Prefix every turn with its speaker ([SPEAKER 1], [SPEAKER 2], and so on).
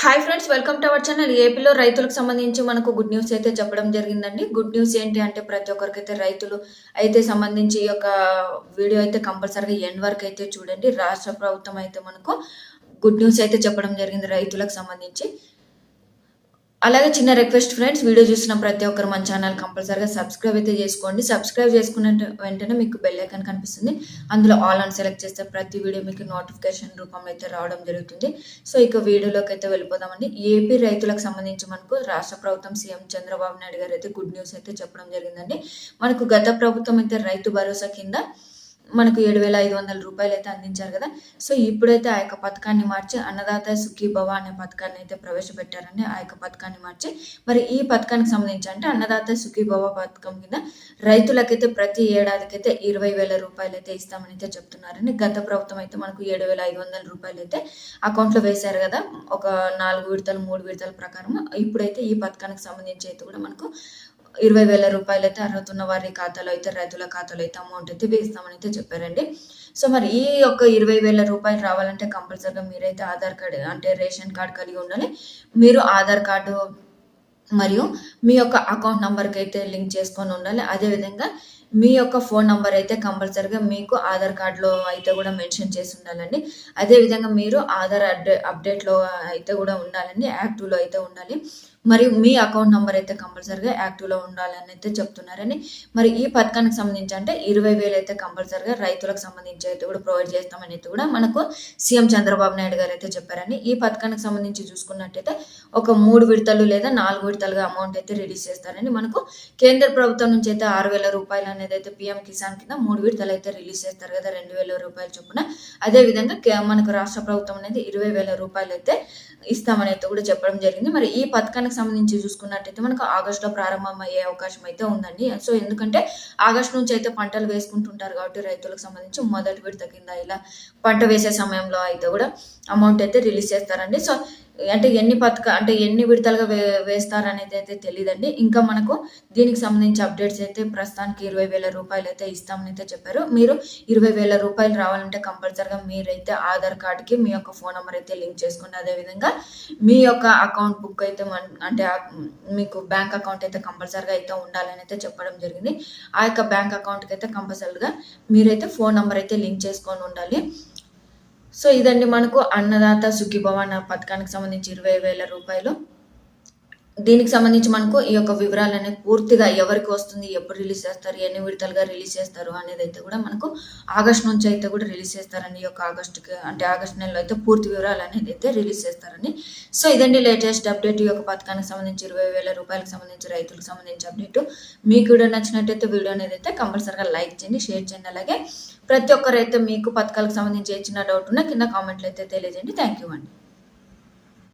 [SPEAKER 1] Hi friends welcome to our channel ఏపీలో రైతులకు సంబంధించి మనకు గుడ్ న్యూస్ అయితే చెప్పడం జరిగిందండి. గుడ్ న్యూస్ ఏంటి అంటే ప్రతి ఒక్కరికైతే రైతులు అయితే సంబంధించి ఈ యొక్క వీడియో అయితే కంపల్సరీగా ఎండ్ వరకు అయితే చూడండి. రాష్ట్ర ప్రభుత్వం అయితే మనకు గుడ్ న్యూస్ అయితే చెప్పడం జరిగింది రైతులకు సంబంధించి. అలాగే చిన్న రిక్వెస్ట్ ఫ్రెండ్స్ వీడియో చూసిన ప్రతి ఒక్కరు మన ఛానల్ కంపల్సరీగా సబ్స్క్రైబ్ అయితే చేసుకోండి. సబ్స్క్రైబ్ చేసుకున్న వెంటనే మీకు బెల్ ఐకాన్ కనిపిస్తుంది. అందులో ఆల్ అని సెలెక్ట్ చేస్తే ప్రతి వీడియో మీకు నోటిఫికేషన్ రూపంలో అయితే రావడం జరుగుతుంది. సో ఇక వీడియోలోకి అయితే వెళ్ళిపోదామండి. ఏపీ రైతులకు సంబంధించి మనకు రాష్ట్ర ప్రభుత్వం సీఎం చంద్రబాబు నాయుడు గారు అయితే గుడ్ న్యూస్ అయితే చెప్పడం జరిగిందండి. మనకు గత ప్రభుత్వం అయితే రైతు భరోసా కింద మనకు ఏడు వేల ఐదు వందల రూపాయలు అయితే అందించారు కదా. సో ఇప్పుడైతే ఆ యొక్క పథకాన్ని మార్చి అన్నదాత సుఖీ భవ అనే పథకాన్ని అయితే ప్రవేశపెట్టారండి. ఆ యొక్క పథకాన్ని మార్చి మరి ఈ పథకానికి సంబంధించి అంటే అన్నదాత సుఖీ భవ పథకం కింద రైతులకైతే ప్రతి ఏడాదికైతే ఇరవై వేల రూపాయలు అయితే ఇస్తామని అయితే చెప్తున్నారండి. గత ప్రభుత్వం అయితే మనకు ఏడు వేల ఐదు వందల రూపాయలు అయితే అకౌంట్లో వేశారు కదా. ఒక నాలుగు విడతలు మూడు విడతల ప్రకారం ఇప్పుడైతే ఈ పథకానికి సంబంధించి అయితే కూడా మనకు ఇరవై వేల రూపాయలు అయితే అర్హత ఉన్న వారి ఖాతాలో అయితే రైతుల ఖాతాలో అయితే అమౌంట్ అయితే వేస్తామని అయితే చెప్పారండి. సో మరి ఈ యొక్క ఇరవై వేల రూపాయలు రావాలంటే కంపల్సరీగా మీరైతే ఆధార్ కార్డు అంటే రేషన్ కార్డు కలిగి ఉండాలి. మీరు ఆధార్ కార్డు మరియు మీ యొక్క అకౌంట్ నెంబర్కి అయితే లింక్ చేసుకొని ఉండాలి. అదేవిధంగా మీ యొక్క ఫోన్ నంబర్ అయితే కంపల్సరీగా మీకు ఆధార్ కార్డులో అయితే కూడా మెన్షన్ చేసి ఉండాలండి. అదేవిధంగా మీరు ఆధార్ అప్డే అప్డేట్లో అయితే కూడా ఉండాలండి. యాక్టివ్లో అయితే ఉండాలి. మరియు మీ అకౌంట్ నెంబర్ అయితే కంపల్సరీగా యాక్టివ్లో ఉండాలని అయితే చెప్తున్నారని మరి ఈ పథకానికి సంబంధించి అంటే ఇరవై వేలు అయితే కంపల్సరీగా రైతులకు సంబంధించి అయితే కూడా ప్రొవైడ్ చేస్తామని అయితే కూడా మనకు సీఎం చంద్రబాబు నాయుడు గారు అయితే చెప్పారండి. ఈ పథకానికి సంబంధించి చూసుకున్నట్టయితే ఒక మూడు విడతలు లేదా నాలుగు విడతలుగా అమౌంట్ అయితే రిలీజ్ చేస్తారని మనకు కేంద్ర ప్రభుత్వం నుంచి అయితే ఆరు వేల రూపాయలు అనేది అయితే పిఎం కిసాన్ కింద మూడు విడతలు అయితే రిలీజ్ చేస్తారు కదా రెండు వేల రూపాయలు చొప్పున. అదేవిధంగా మనకు రాష్ట్ర ప్రభుత్వం అనేది ఇరవై వేల రూపాయలు అయితే ఇస్తామని అయితే కూడా చెప్పడం జరిగింది. మరి ఈ పథకానికి సంబంధించి చూసుకున్నట్టయితే మనకు ఆగస్టులో ప్రారంభం అయ్యే అవకాశం అయితే ఉందండి. సో ఎందుకంటే ఆగస్టు నుంచి అయితే పంటలు వేసుకుంటుంటారు కాబట్టి రైతులకు సంబంధించి మొదటి విడత కింద ఇలా పంట వేసే సమయంలో అయితే కూడా అమౌంట్ అయితే రిలీజ్ చేస్తారండి. సో అంటే ఎన్ని పథక అంటే ఎన్ని విడతలుగా వే వేస్తారనేది అయితే తెలియదండి ఇంకా మనకు దీనికి సంబంధించి అప్డేట్స్ అయితే ప్రస్తుతానికి ఇరవై వేల రూపాయలు అయితే ఇస్తామని అయితే చెప్పారు. మీరు ఇరవై వేల రూపాయలు రావాలంటే కంపల్సరిగా మీరైతే ఆధార్ కార్డ్కి మీ యొక్క ఫోన్ నెంబర్ అయితే లింక్ చేసుకోండి అదేవిధంగా మీ యొక్క అకౌంట్ బుక్ అయితే మన అంటే మీకు బ్యాంక్ అకౌంట్ అయితే కంపల్సరిగా అయితే ఉండాలని అయితే చెప్పడం జరిగింది. ఆ యొక్క బ్యాంక్ అకౌంట్కి అయితే కంపల్సరిగా మీరైతే ఫోన్ నెంబర్ అయితే లింక్ చేసుకొని ఉండాలి. సో ఇదండి మనకు అన్నదాత సుఖీభవ పథకానికి సంబంధించి ఇరవై వేల రూపాయలు. దీనికి సంబంధించి మనకు ఈ యొక్క వివరాలు అనేది పూర్తిగా ఎవరికి వస్తుంది ఎప్పుడు రిలీజ్ చేస్తారు ఎన్ని విడతలుగా రిలీజ్ చేస్తారు అనేది అయితే కూడా మనకు ఆగస్ట్ నుంచి అయితే కూడా రిలీజ్ చేస్తారండి ఈ యొక్క ఆగస్టుకి అంటే ఆగస్ట్ నెలలో అయితే పూర్తి వివరాలు అనేది అయితే రిలీజ్ చేస్తారని. సో ఇదండి లేటెస్ట్ అప్డేట్. ఈ యొక్క పథకానికి సంబంధించి ఇరవై వేల రూపాయలకు సంబంధించి రైతులకు సంబంధించి అప్డేట్. మీకు కూడా నచ్చినట్టయితే వీడియో అనేది అయితే కంపల్సరీగా లైక్ చేయండి షేర్ చేయండి. అలాగే ప్రతి ఒక్కరైతే మీకు పథకాలకు సంబంధించి ఏ చిన్న డౌట్ ఉన్నా కింద కామెంట్లు అయితే తెలియజేయండి. థ్యాంక్ యూ అండి.